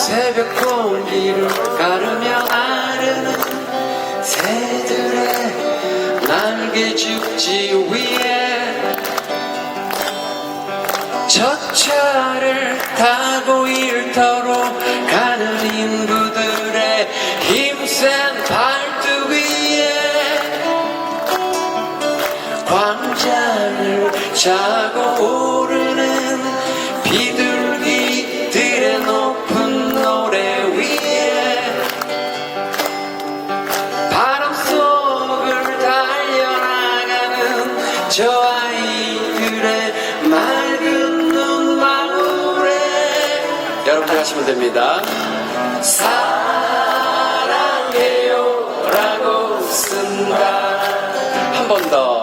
새벽 공기를 가르며 나르는 새들의 날개 죽지 위에 저 차를 타고 일터로 가는 인부들의 힘센 발등 위에 광장을 차고 오르는 비둘 저 아이들의 맑은 눈망울에 여러분들 하시면 됩니다. 사랑해요라고 쓴다. 한 번더.